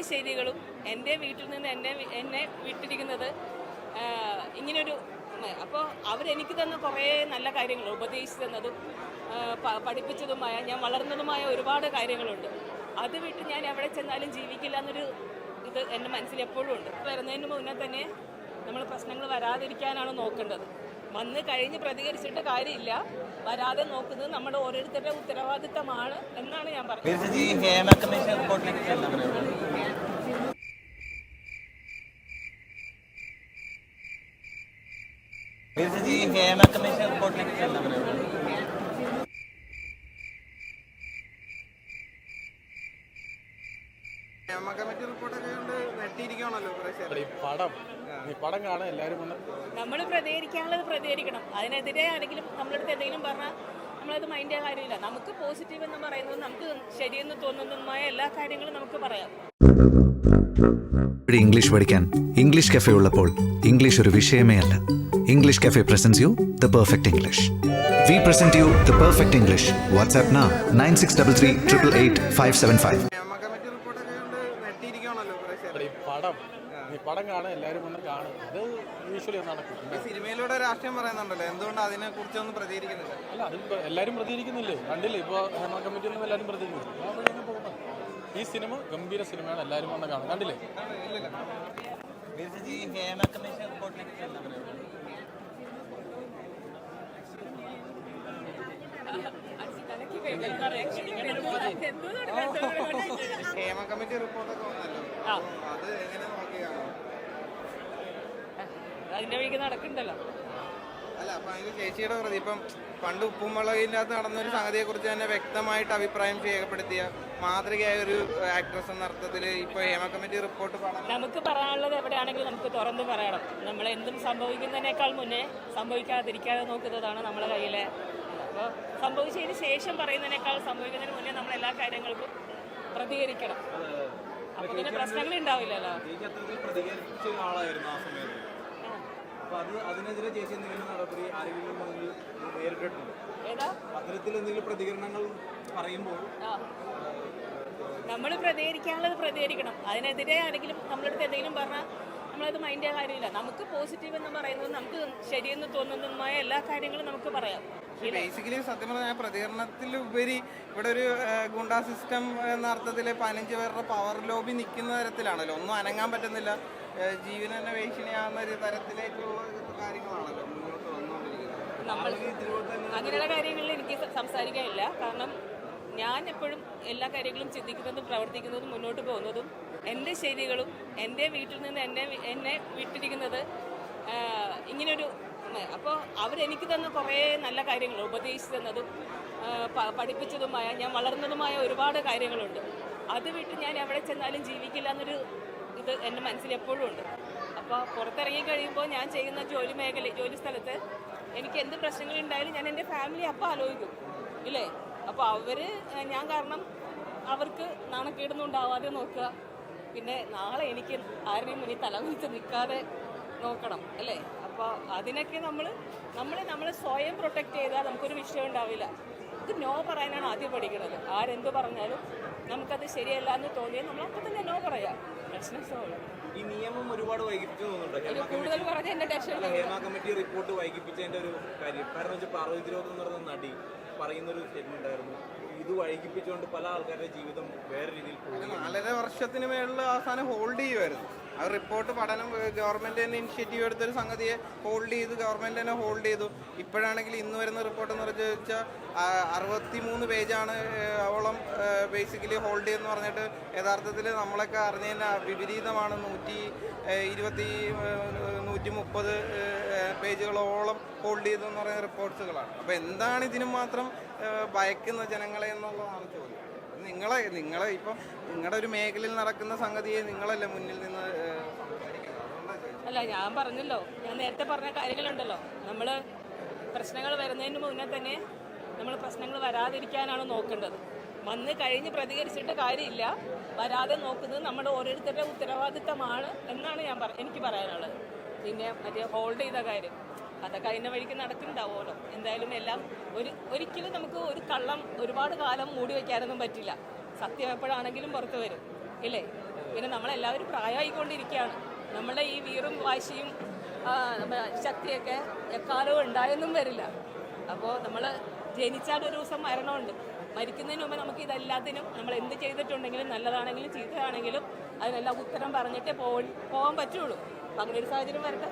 എന്റെ ശൈലികളും എന്റെ വീട്ടിൽ നിന്ന് എന്നെ എന്നെ വിട്ടിരിക്കുന്നത് ഇങ്ങനൊരു അപ്പോൾ അവരെനിക്ക് തന്ന കുറേ നല്ല കാര്യങ്ങൾ ഉപദേശിച്ചു തന്നതും പഠിപ്പിച്ചതുമായ ഞാൻ വളർന്നതുമായ ഒരുപാട് കാര്യങ്ങളുണ്ട്. അത് വിട്ട് ഞാൻ എവിടെ ചെന്നാലും ജീവിക്കില്ല എന്നൊരു ഇത് എന്റെ മനസ്സിൽ എപ്പോഴും ഉണ്ട്. വരുന്നതിന് മുന്നേ തന്നെ നമ്മൾ പ്രശ്നങ്ങൾ വരാതിരിക്കാനാണ് നോക്കേണ്ടത്. വന്ന് കഴിഞ്ഞ് പ്രതികരിച്ചിട്ട് കാര്യമില്ല. വരാതെ നോക്കുന്നത് നമ്മുടെ ഓരോരുത്തരുടെ ഉത്തരവാദിത്തമാണ് എന്നാണ് ഞാൻ പറയുന്നത്. ഹേമ കമ്മീഷൻ ഹേമ കമ്മിറ്റി റിപ്പോർട്ടൊക്കെ കൊണ്ട് നെട്ടിയിരിക്കുകയാണല്ലോ പ്രേക്ഷകർ ഈ പടം ഈ പടം കാണാൻ എല്ലാവരും നമ്മൾ പ്രതികരിക്കാനുള്ളത് പ്രതികരിക്കണം. അതിനെതിരെ ആരെങ്കിലും നമ്മളടുത്ത് എന്തെങ്കിലും പറഞ്ഞാൽ നമ്മളത് മൈൻഡ് ചെയ്യാൻ കാര്യമില്ല. നമുക്ക് പോസിറ്റീവ് എന്ന് പറയുന്നത് നമുക്ക് ശരിയെന്ന് തോന്നുന്നതുമായ എല്ലാ കാര്യങ്ങളും നമുക്ക് പറയാം. ഇവിടെ ഇംഗ്ലീഷ് പഠിക്കാൻ ഇംഗ്ലീഷ് കഫേ ഉള്ളപ്പോൾ ഇംഗ്ലീഷ് ഒരു വിഷയമേ അല്ല. English cafe presents you the perfect English we present you the perfect English WhatsApp nine six double three triple eight five seven five Hema committee റിപ്പോർട്ടൊക്കെ കൊണ്ട് നെട്ടിയിരിക്കുകയാണല്ലോ പ്രേക്ഷകർ ഈ പടം ഈ പടം കാണാൻ എല്ലാവരും വന്ന് കാണും അത് യൂഷ്വലി നടക്കും. ഈ സിനിമയിലൂടെ രാഷ്ട്രീയം പറയുന്നുണ്ടല്ലോ. എന്തുകൊണ്ട് അതിനെ കുറിച്ചൊന്നും പ്രതികരിക്കുന്നില്ല? അല്ല അതിപ്പോ എല്ലാരും എല്ലാവരും പ്രതികരിക്കുന്നില്ലേ? കണ്ടില്ലേ? ഇപ്പോൾ ഭരണ കമ്മിറ്റി ഒന്നും എല്ലാവരും പ്രതികരിക്കുന്നു. പോകുന്നത് ഈ സിനിമ ഗംഭീര സിനിമയാണ്. എല്ലാവരും വന്ന് കാണും. കണ്ടില്ലേ? ഹേമ കമ്മിറ്റി റിപ്പോർട്ടൊക്കെ വന്നല്ലോ. അത് എങ്ങനെ നോക്കിയാണ്? അതിന്റെ വഴിക്ക് നടക്കണ്ടല്ലോ. അല്ല അപ്പൊ അതിന് ചേച്ചിയുടെ പ്രതി ഇപ്പം പണ്ട് ഉപ്പും മുളകിന്റെ നടന്ന ഒരു സംഗതിയെ കുറിച്ച് തന്നെ വ്യക്തമായിട്ട് അഭിപ്രായം രേഖപ്പെടുത്തിയ മാതൃകയായ ഒരു ആക്ട്രസ് എന്ന അർത്ഥത്തിൽ ഇപ്പൊ ഹേമ കമ്മിറ്റി റിപ്പോർട്ട് പറഞ്ഞു നമുക്ക് പറയാനുള്ളത് എവിടെയാണെങ്കിലും നമുക്ക് തുറന്നു പറയണം. നമ്മൾ എന്തും സംഭവിക്കുന്നതിനേക്കാൾ മുന്നേ സംഭവിക്കാതിരിക്കാതെ നോക്കുന്നതാണ് നമ്മളെ കയ്യിലെ അപ്പോൾ സംഭവിച്ചതിന് ശേഷം പറയുന്നതിനേക്കാൾ സംഭവിക്കുന്നതിന് മുന്നേ നമ്മൾ എല്ലാ കാര്യങ്ങൾക്കും പ്രതികരിക്കണം. അപ്പോൾ പിന്നെ പ്രശ്നങ്ങൾ ഉണ്ടാവില്ലല്ലോ. പ്രതികരിച്ച ആളായിരുന്നു ആ സമയത്ത്. അപ്പൊ അത് അതിനെതിരെ ചേച്ചി എന്തെങ്കിലും നടപടി ആരെങ്കിലും മുന്നിൽ നേരിട്ടിട്ടുണ്ടോ? ഏതാ? അത്തരത്തിൽ എന്തെങ്കിലും പ്രതികരണങ്ങൾ പറയുമ്പോൾ നമ്മൾ പ്രതികരിക്കാനുള്ളത് പ്രതികരിക്കണം. അതിനെതിരെ ആരെങ്കിലും നമ്മളടുത്ത് എന്തെങ്കിലും പറഞ്ഞാൽ നമ്മളത് മൈൻഡ് ചെയ്യാൻ കാര്യമില്ല. നമുക്ക് പോസിറ്റീവ് എന്ന് പറയുന്നത് നമുക്ക് ശരിയെന്ന് തോന്നുന്നതുമായ എല്ലാ കാര്യങ്ങളും നമുക്ക് പറയാം. ബേസിക്കലി സത്യം പറഞ്ഞാൽ പ്രതികരണത്തിലുപരി ഇവിടെ ഒരു ഗുണ്ടാ സിസ്റ്റം എന്ന അർത്ഥത്തിൽ പതിനഞ്ച് പേരുടെ പവർ ലോബി നിൽക്കുന്ന തരത്തിലാണല്ലോ. ഒന്നും അനങ്ങാൻ പറ്റുന്നില്ല. ജീവനെന്നെ ഭീഷണിയാവുന്ന ഒരു തരത്തിലേക്കുള്ള കാര്യങ്ങളാണല്ലോ മുന്നോട്ട് വന്നുകൊണ്ടിരിക്കുന്നത്. അങ്ങനെയുള്ള കാര്യങ്ങളിൽ എനിക്ക് സംസാരിക്കാനില്ല. കാരണം ഞാൻ എപ്പോഴും എല്ലാ കാര്യങ്ങളും ചിന്തിക്കുന്നതും പ്രവർത്തിക്കുന്നതും മുന്നോട്ട് പോകുന്നതും എന്റെ ശൈലികളും എന്റെ വീട്ടിൽ നിന്ന് എന്നെ എന്നെ വിട്ടിരിക്കുന്നത് ഇങ്ങനൊരു അപ്പോൾ അവരെനിക്ക് തന്ന കുറേ നല്ല കാര്യങ്ങൾ ഉപദേശിച്ചു തന്നതും പഠിപ്പിച്ചതുമായ ഞാൻ വളർന്നതുമായ ഒരുപാട് കാര്യങ്ങളുണ്ട്. അത് വിട്ട് ഞാൻ എവിടെ ചെന്നാലും ജീവിക്കില്ല എന്നൊരു ഇത് എന്റെ മനസ്സിൽ എപ്പോഴും ഉണ്ട്. അപ്പോൾ പുറത്തിറങ്ങി കഴിയുമ്പോൾ ഞാൻ ചെയ്യുന്ന ജോലി മേഖല ജോലി സ്ഥലത്ത് എനിക്ക് എന്ത് പ്രശ്നങ്ങളുണ്ടായാലും ഞാൻ എന്റെ ഫാമിലി അപ്പം ആലോചിക്കും ഇല്ലേ? അപ്പോൾ അവർ ഞാൻ കാരണം അവർക്ക് നാണക്കേടൊന്നും ഉണ്ടാവാതെ നോക്കുക. പിന്നെ നാളെ എനിക്ക് ആരുടെയും മുന്നിൽ തലകുറിച്ച് നിൽക്കാതെ നോക്കണം അല്ലേ? അപ്പോൾ അതിനൊക്കെ നമ്മൾ നമ്മൾ നമ്മൾ സ്വയം പ്രൊട്ടക്റ്റ് ചെയ്താൽ നമുക്കൊരു വിഷയം ഉണ്ടാവില്ല. ഇത് നോ പറയാനാണ് ആദ്യം പഠിക്കുന്നത് ആരെന്ത് പറഞ്ഞാലും നമുക്കത് ശരിയല്ല എന്ന് തോന്നിയാൽ നമ്മൾ അപ്പം തന്നെ നോ പറയാം. പ്രശ്നം സോൾവ് ഈ നിയമം ഒരുപാട് വൈകിപ്പിച്ചു കൂടുതൽ കമ്മിറ്റി പറഞ്ഞ എന്റെ ടെൻഷൻ ഹേമ കമ്മിറ്റി റിപ്പോർട്ട് വൈകിപ്പിച്ചതിന്റെ ഒരു കാര്യം. കാരണം വെച്ചാൽ പാർവതി തിരുവോത്തം എന്ന് പറയുന്ന നടി. പറയുന്നൊരു സ്റ്റേറ്റ്മെന്റ് ആയിരുന്നു ഇത് വൈകിപ്പിച്ചുകൊണ്ട് പല ആൾക്കാരുടെ ജീവിതം വേറെ രീതിയിൽ പോയി. നാലര വർഷത്തിന് മേളിൽ അവസാനം ഹോൾഡ് ചെയ്യുമായിരുന്നു ആ റിപ്പോർട്ട് പഠനം ഗവൺമെന്റ് തന്നെ ഇനിഷ്യേറ്റീവ് എടുത്തൊരു സംഗതിയെ ഹോൾഡ് ചെയ്ത് ഗവൺമെന്റ് തന്നെ ഹോൾഡ് ചെയ്തു. ഇപ്പോഴാണെങ്കിൽ ഇന്ന് വരുന്ന റിപ്പോർട്ട് എന്ന് പറഞ്ഞു വെച്ചാൽ അറുപത്തി മൂന്ന് പേജാണ് അവളം ബേസിക്കലി ഹോൾഡ് ചെയ്യുന്നു പറഞ്ഞിട്ട് യഥാർത്ഥത്തിൽ നമ്മളൊക്കെ അറിഞ്ഞതിന്റെ വിപരീതമാണ് നൂറ്റി ഇരുപത്തി നൂറ്റി മുപ്പത് പേജുകളോളം ഹോൾഡ് ചെയ്തു എന്ന് പറയുന്ന റിപ്പോർട്ട്സുകളാണ് അപ്പോൾ എന്താണ് ഇതിനും മാത്രം ഭയക്കുന്ന ജനങ്ങളെ എന്നുള്ളതാണ് ചോദ്യം. നിങ്ങളെ നിങ്ങളെ ഇപ്പം നിങ്ങളുടെ ഒരു മേഖലയിൽ നടക്കുന്ന സംഗതിയെ നിങ്ങളല്ലേ മുന്നിൽ നിന്ന്. അല്ല ഞാൻ പറഞ്ഞല്ലോ. ഞാൻ നേരത്തെ പറഞ്ഞ കാര്യങ്ങളുണ്ടല്ലോ. നമ്മൾ പ്രശ്നങ്ങൾ വരുന്നതിന് മുന്നേ തന്നെ നമ്മൾ പ്രശ്നങ്ങൾ വരാതിരിക്കാനാണ് നോക്കേണ്ടത്. വന്ന് കഴിഞ്ഞ് പ്രതികരിച്ചിട്ട് കാര്യമില്ല. വരാതെ നോക്കുന്നത് നമ്മൾ ഓരോരുത്തരുടെ ഉത്തരവാദിത്തമാണ് എന്നാണ് ഞാൻ എനിക്ക് പറയാനുള്ളത്. പിന്നെ മറ്റേ ഹോൾഡ് ചെയ്ത കാര്യം. അതൊക്കെ അതിന്റെ വഴിക്ക് നടക്കുന്നുണ്ടാവുമല്ലോ. എന്തായാലും എല്ലാം ഒരു ഒരിക്കലും നമുക്ക് ഒരു കള്ളം ഒരുപാട് കാലം മൂടി വയ്ക്കാനൊന്നും പറ്റില്ല. സത്യം എപ്പോഴാണെങ്കിലും പുറത്ത് വരും. ഇല്ലേ? പിന്നെ നമ്മളെല്ലാവരും പ്രായമായിക്കൊണ്ടിരിക്കുകയാണ്. നമ്മളുടെ ഈ വീറും വാശിയും ശക്തിയൊക്കെ എക്കാലവും ഉണ്ടായെന്നും വരില്ല. അപ്പോൾ നമ്മൾ ജനിച്ചാൽ ഒരു ദിവസം മരണമുണ്ട്. മരിക്കുന്നതിന് മുമ്പ് നമുക്ക് ഇതെല്ലാത്തിനും നമ്മൾ എന്ത് ചെയ്തിട്ടുണ്ടെങ്കിലും നല്ലതാണെങ്കിലും ചീത്തയാണെങ്കിലും അതിനെല്ലാം ഉത്തരം പറഞ്ഞിട്ടേ പോകാൻ പറ്റുള്ളൂ. അങ്ങനെ ഒരു സാഹചര്യം വരട്ടെ.